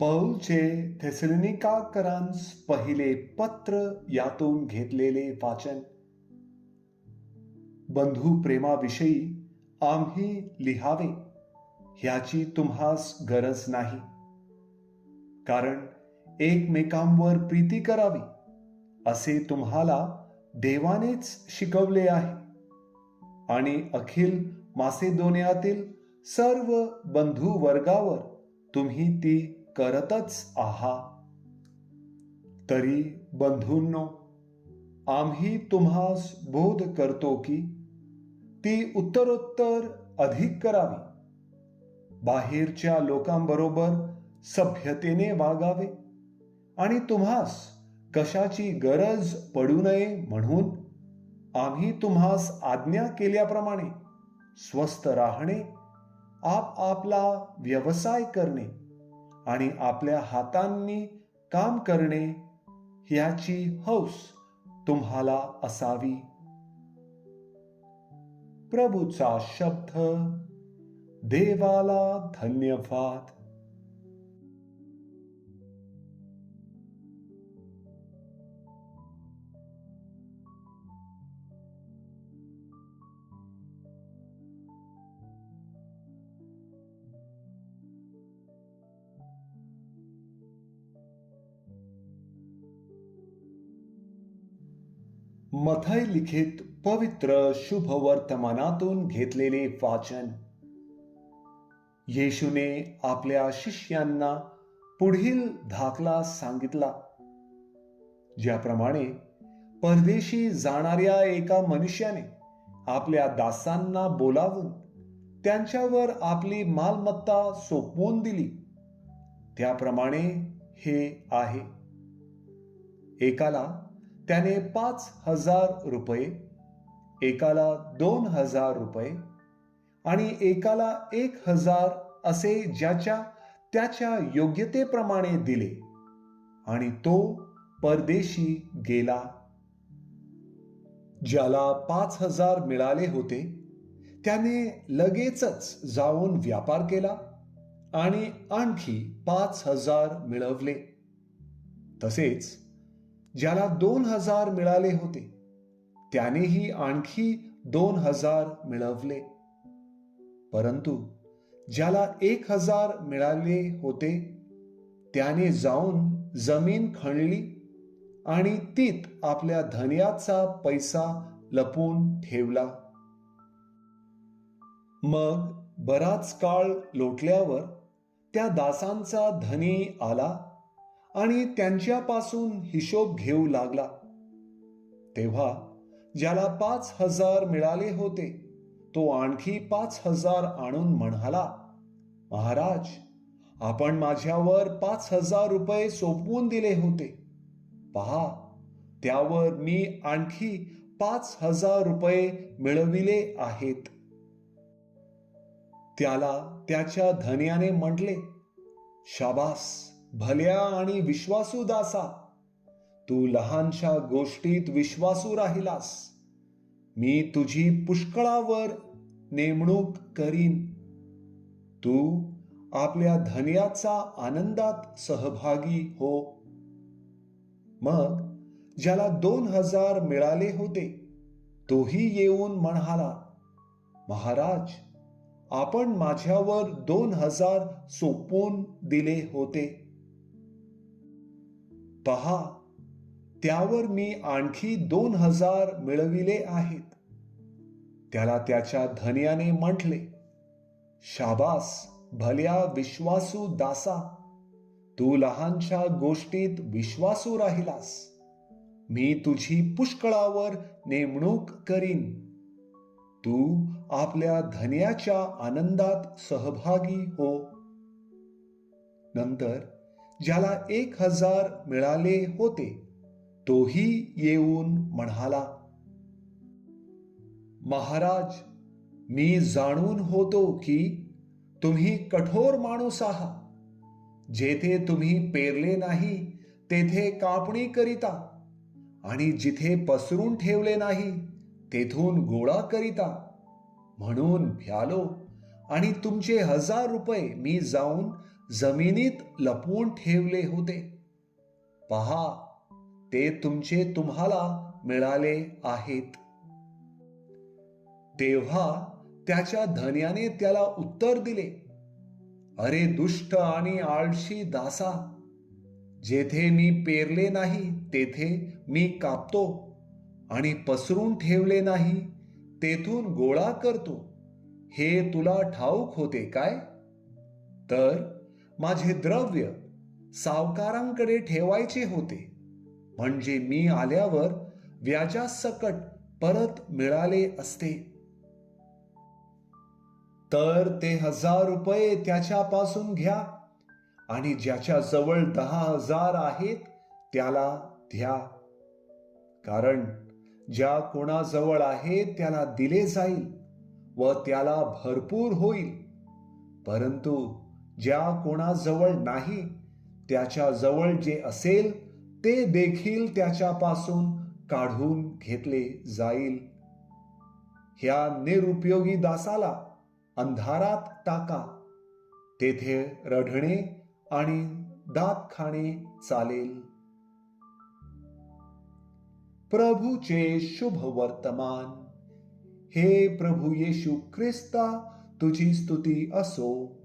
पौलचे थेसलिनिकाकरांस पहिले पत्र यातून घेतलेले वाचन. बंधू प्रेमाविषयी आम्ही लिहावे ह्याची तुम्हास गरज नाही. कारण एकमेकांवर प्रीती करावी असे तुम्हाला देवानेच शिकवले आहे. आणि अखिल मासेदोनियातील सर्व बंधू वर्गावर तुम्ही ती करतच आहा. तरी बंधूंनो आम्ही तुम्हास बोध करतो की ती उत्तरोत्तर अधिक करावी. बाहेरच्या लोकांबरोबर सभ्यतेने वागावे आणि तुम्हास कशाची गरज पडू नये म्हणून आम्ही तुम्हास आज्ञा केल्याप्रमाणे स्वस्थ राहणे आप आपला व्यवसाय करणे आणि आपल्या हातांनी काम करणे ह्याची हौस तुम्हाला असावी. प्रभूचा शब्द देवाला धन्यवाद. मथय लिखित पवित्र शुभ वर्तमानातून घेतलेले वाचन. येशूने आपल्या शिष्यांना पुढील धाकला सांगितला. ज्याप्रमाणे परदेशी जाणाऱ्या एका मनुष्याने आपल्या दासांना बोलावून त्यांच्यावर आपली मालमत्ता सोपवून दिली. त्याप्रमाणे हे आहे. एकाला त्याने पाच हजार रुपये एकाला दोन हजार रुपये आणि एकाला एक हजार असे ज्याच्या त्याच्या योग्यतेप्रमाणे दिले. आणि तो परदेशी गेला. ज्याला पाच हजार मिळाले होते त्याने लगेचच जाऊन व्यापार केला आणि आणखी पाच हजार मिळवले. तसेच ज्याला दोन हजार मिळाले होते त्यानेही आणखी दोन हजार मिळवले. परंतु ज्याला एक हजार मिळाले होते त्याने जाऊन जमीन खणली आणि तीत आपल्या धन्याचा पैसा लपून ठेवला. मग बराच काळ लोटल्यावर त्या दासांचा धनी आला. आणि त्यांच्यापासून हिशोब घेऊ लागला. तेव्हा ज्याला पाच हजार मिळाले होते तो आणखी पाच हजार आणून म्हणाला महाराज आपण माझ्यावर पाच हजार रुपये सोपवून दिले होते. पहा त्यावर मी आणखी पाच हजार रुपये मिळविले आहेत. त्याला त्याच्या धन्याने म्हटले शाबास! भल्या आणि विश्वासू दासा. तू लहानशा गोष्टीत विश्वासू राहिलास. मी तुझी पुष्कळावर नेमणूक करीन. तू आपल्या धन्याचा आनंदात सहभागी हो. मग ज्याला दोन हजार मिळाले होते तोही येऊन म्हणाला महाराज आपण माझ्यावर दोन हजार सोपवून दिले होते. पहा त्यावर मी आणखी दोन हजार मिळविले आहेत. त्याला त्याच्या धन्याने म्हटले शाबास भल्या विश्वासू दासा तू लहानशा गोष्टीत विश्वासू राहिलास. मी तुझी पुष्कळावर नेमणूक करीन. तू आपल्या धन्याच्या आनंदात सहभागी हो. नंतर ज्याला एक हजार मिळाले होते तोही येऊन म्हणाला महाराज मी जाणून होतो की तुम्ही कठोर माणूस आहात जेथे तुम्ही पेरले नाही तेथे कापणी करिता. आणि जिथे पसरून ठेवले नाही तेथून गोळा करिता. म्हणून भ्यालो आणि तुमचे हजार रुपये मी जाऊन जमिनीत लपवून ठेवले होते. पहा ते तुमचे तुम्हाला मिळाले आहेत. तेव्हा त्याच्या धन्याने त्याला उत्तर दिले अरे दुष्ट आणि आळशी दासा जेथे मी पेरले नाही तेथे मी कापतो आणि पसरून ठेवले नाही तेथून गोळा करतो. हे तुला ठाऊक होते काय? तर माझे द्रव्य सावकारांकडे ठेवायचे होते. म्हणजे मी आल्यावर व्याजासकट परत मिळाले असते. तर ते हजार रुपये त्याच्यापासून घ्या आणि ज्याच्या जवळ दहा हजार आहेत त्याला द्या. कारण ज्या कोणाजवळ आहे त्याला दिले जाईल व त्याला भरपूर होईल. परंतु ज्या कोणाजवळ नाही त्याच्याजवळ जे असेल ते देखील त्याच्यापासून काढून घेतले जाईल. ह्या निरुपयोगी दासाला अंधारात टाका. तेथे रढणे आणि दात खाणे चालेल. प्रभूचे शुभ वर्तमान. हे प्रभू येशू ख्रिस्ता तुझी स्तुती असो.